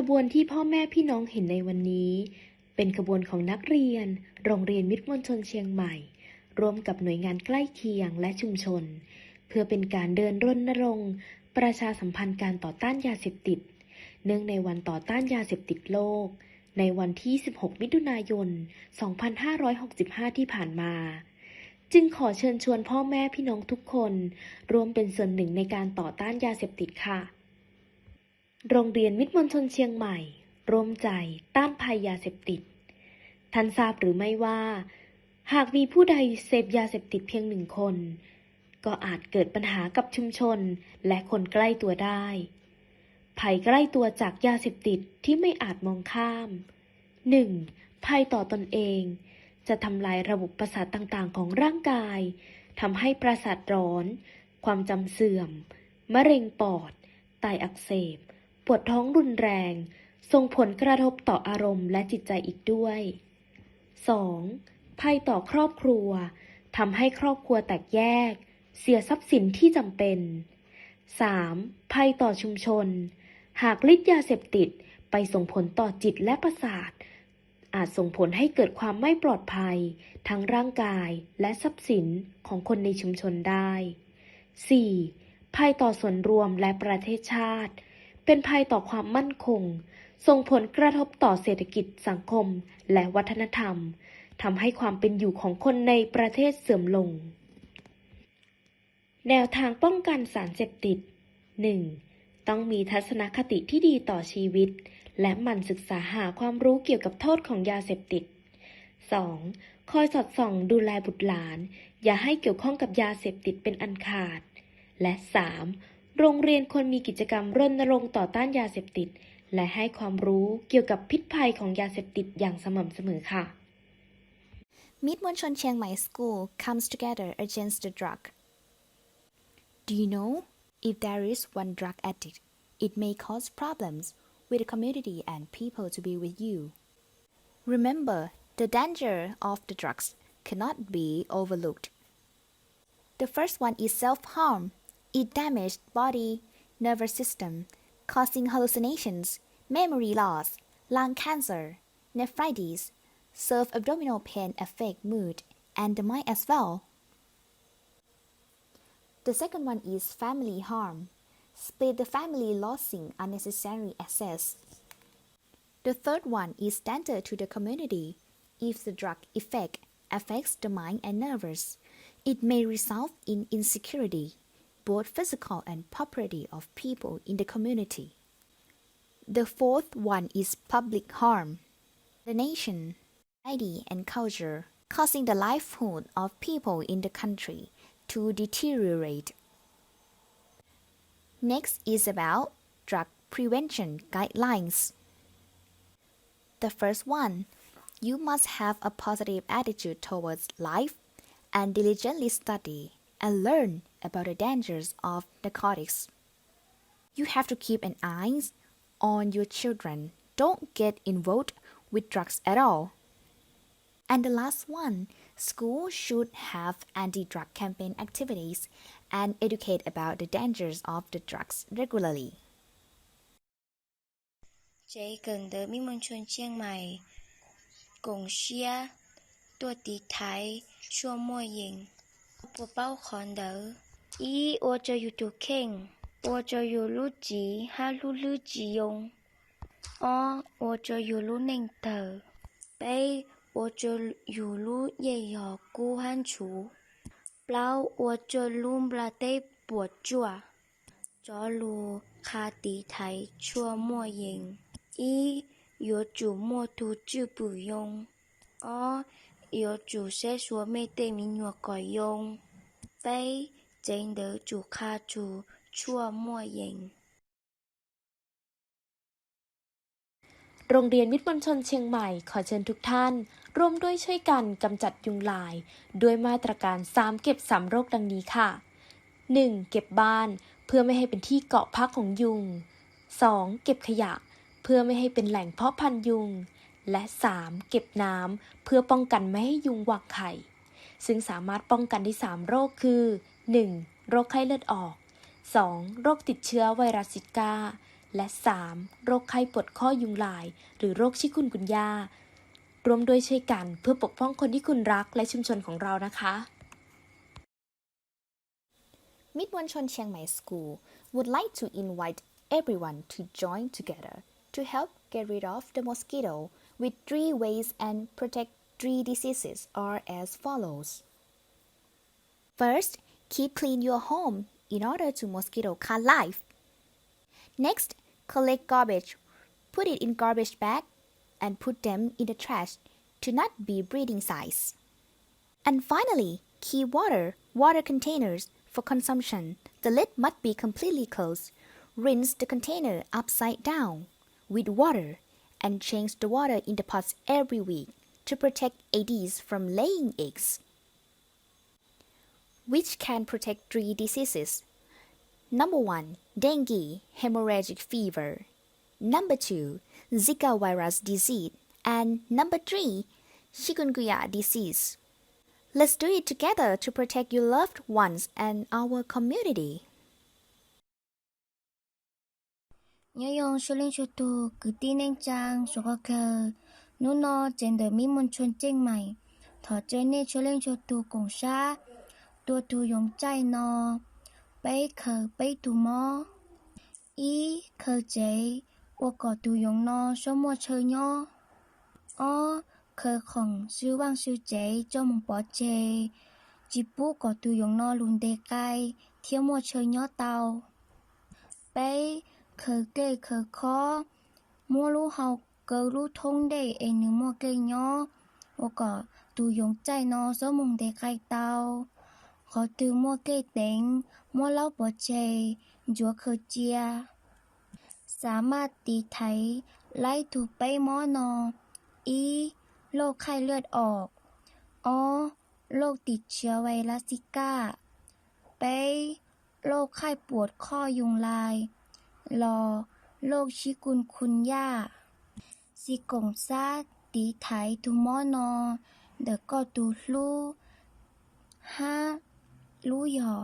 ขบวนที่พ่อแม่พี่น้องเห็นในวันนี้ เป็นขบวนของนักเรียน โรงเรียนมิตรมณฑลเชียงใหม่ ร่วมกับหน่วยงานใกล้เคียงและชุมชน เพื่อเป็นการเดินรณรงค์ประชาสัมพันธ์การต่อต้านยาเสพติด เนื่องในวันต่อต้านยาเสพติดโลก ในวันที่ 16 มิถุนายน 2565 ที่ผ่านมาจึงขอเชิญชวนพ่อแม่พี่น้องทุกคนร่วมเป็นส่วนหนึ่งในการต่อต้านยาเสพติดค่ะ โรงเรียนมิตรมณฑลเชียงใหม่ ร่วมใจต้านภัยยาเสพติด ท่านทราบหรือไม่ว่า หากมีผู้ใดเสพยาเสพติดเพียงหนึ่งคน ก็อาจเกิดปัญหากับชุมชนและคนใกล้ตัวได้ ภัยใกล้ตัวจากยาเสพติดที่ไม่อาจมองข้าม 1. ภัยต่อตนเอง จะทำลายระบบประสาทต่างๆ ของร่างกายทำให้ประสาทร้อน ความจำเสื่อม มะเร็งปอด ไตอักเสบ ปวดท้องรุนแรง ส่งผลกระทบต่ออารมณ์และจิตใจอีกด้วย 2. ภัยต่อครอบครัวทำให้ครอบครัวแตกแยก เสียทรัพย์สินที่จำเป็น 3. ภัยต่อชุมชน หากฤทธิ์ยาเสพติดไปส่งผลต่อจิตและประสาท อาจส่งผลให้เกิดความไม่ปลอดภัย ทั้งร่างกายและทรัพย์สินของคนในชุมชนได้ 4. ภัยต่อส่วนรวมและประเทศชาติ เป็นภัยต่อความมั่นคง ส่งผลกระทบต่อเศรษฐกิจสังคม และวัฒนธรรมทำให้ความเป็นอยู่ของคนในประเทศเสื่อมลง แนวทางป้องกันสารเสพติด 1. ต้องมีทัศนคติที่ดีต่อชีวิต และหมั่นศึกษาหาความรู้เกี่ยวกับโทษของยาเสพติด 2. คอยสอดส่องดูแลบุตรหลาน อย่าให้เกี่ยวข้องกับยาเสพติดเป็นอันขาด และ 3. โรงเรียนควรมีกิจกรรมรณรงค์ต่อต้านยาเสพติด และให้ความรู้เกี่ยวกับพิษภัยของยาเสพติดอย่างสม่ำเสมอค่ะ Mid Monchon Chiang Mai School comes together against the drug. Do you know if there is one drug addict, it may cause problems with the community and people to be with you. Remember, the danger of the drugs cannot be overlooked. The first one is self-harm. It damaged body, nervous system, causing hallucinations, memory loss, lung cancer, nephritis, serve abdominal pain affect mood and the mind as well. The second one is family harm. Split the family losing unnecessary assets. The third one is danger to the community. If the drug effect affects the mind and nerves, it may result in insecurity, both physical and property of people in the community. The fourth one is public harm. The nation, society, and culture, causing the livelihood of people in the country to deteriorate. Next is about drug prevention guidelines. The first one, you must have a positive attitude towards life and diligently study and learn about the dangers of narcotics. You have to keep an eye on your children. Don't get involved with drugs at all. And the last one, schools should have anti-drug campaign activities and educate about the dangers of the drugs regularly. อีวัวจะอยู่ทุกที่วัวจะอยู่ลู่จีหาลู่ลู่จียงอ้อวัวจะอยู่ลู่หนิงเต๋อไปวัวจะอยู่ลู่เย่หอกูฮั่นชูเปล่าวัวจะลู่บลาเต้ปวดจว่าจอร์รูคาดิไทยชั่วมั่ยเองอีโยชูมั่วทุ่มจู่ปู่ยงอ้อโยชูเสสัวไม่เต้มีหนวกก่อยยงไป nhua còi yong bay trên đỡ chủ kha chủ chua mua yin โรงเรียนมิตรมณฑลเชียงใหม่ขอเชิญทุกท่าน ร่วมด้วยช่วยกันกำจัดยุงลาย ด้วยมาตรการ 3 เก็บ 3 โรคดังนี้ค่ะ 1. เก็บบ้านเพื่อไม่ให้เป็นที่เกาะพักของยุง 2. เก็บขยะ เพื่อไม่ให้เป็นแหล่งเพาะพันธุ์ยุง และ 3. เก็บน้ำเพื่อป้องกันไม่ให้ยุงวางไข่ ซึ่งสามารถป้องกันได้ 3 โรคคือ 1. โรคไข้เลือดออก 2. โรคติดเชื้อไวรัสซิกา และ 3. โรคไข้ปวดข้อยุงลาย หรือโรคชิคุนกุนยา รวมด้วยช่วยกันเพื่อปกป้องคนที่คุณรักและชุมชนของเรานะคะ Mid Chon Chiang Mai School would like to invite everyone to join together to help get rid of the mosquito with three ways and protect three diseases are as follows. First, keep clean your home in order to mosquito can't. Next, collect garbage, put it in garbage bag, and put them in the trash to not be breeding size. And finally, keep water, water containers for consumption. The lid must be completely closed. Rinse the container upside down with water and change the water in the pots every week to protect Aedes from laying eggs, which can protect three diseases. Number one, dengue, hemorrhagic fever. Number two, Zika virus disease. And number three, chikungunya disease. Let's do it together to protect your loved ones and our community. Ngayong ตัวตูยงใจนอไปเคอไปตูมออีเคอเจอวกอตูยงนอชมวเชยออเคอของซื้อว่างซื้อเจจอมปอเจจิปูกอตูยงนอลุนเดกไกเที่ยวมวเชยอเตาไปเคอเกเคอคอมัวรู้เฮาเกรู้ทงเดเอหนึ่งมัวเกยอวกอตูยงใจนอสมงเดกไกเตา khó từ mua cây tính mua lau bỏ chè chúa khờ chia สามารถตีไถไล่ถูกไปหมอนอ อี โรคไข้เลือดออกออโรคติดเชื้อไวรัสซิก้า ไป โรคไข้ปวดข้อยุงลาย รอ โรคชิกุนคุนย่าซิกงซาตีไถทุมอนอ เดก็ตูลูห้า ลู่หยอ